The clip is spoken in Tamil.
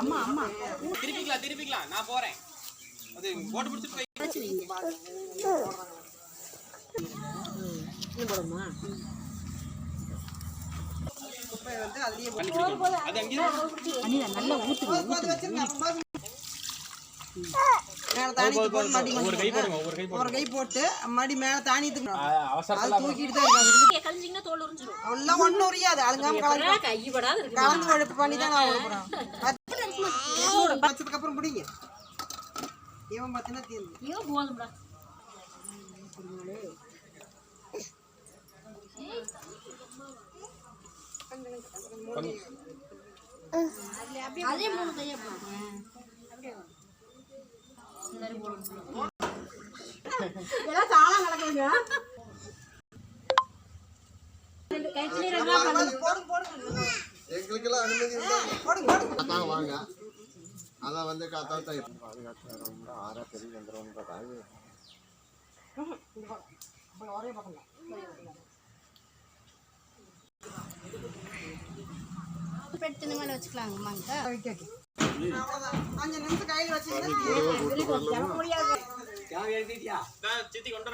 அம்மா அம்மா திருப்பிக்கலாம் திருப்பிக்கலாம். நான் போறேன். அது போட்டு பிடிச்சிட்டு போடுமா. அது நல்லா அப்புறமா மேல தானியத்தை போட்டு கை போடுங்க கை ஒரு கை போட்டு மடி மேல தானியத்துக்கு அது தூக்கிட்டு தான் இருக்காது கழிஞ்சிங்கன்னா தோல் உறிஞ்சிரும். எல்லாம் ஒண்ணும் உரியாது. அழுங்காம கலந்து கைப்படாத கலந்து கொழுப்பு பண்ணி தான் நான் கொடுக்குறேன் வச்சதுக்கு அப்புறம் பிடிங்க. இவன் பார்த்தீங்கன்னா தீர்ந்து. ஐயோ போதும்டா. அதே மூணு கையா போடுங்க எல்லாம் தாளா கலக்குங்க எங்களுக்கெல்லாம் அனுமதி அதான் வாங்க அதான் வந்து காத்தா பாதுகாத்து ரொம்ப ஆறா பெரிய வந்துடும் ஒரே பக்கம் பெட்டு மேலே வச்சுக்கலாங்கம்மாங்க ஓகே ஓகே. அஞ்சு நிமிஷம் கையில் வச்சுக்கிட்டு முடியாது சித்தி கொண்டு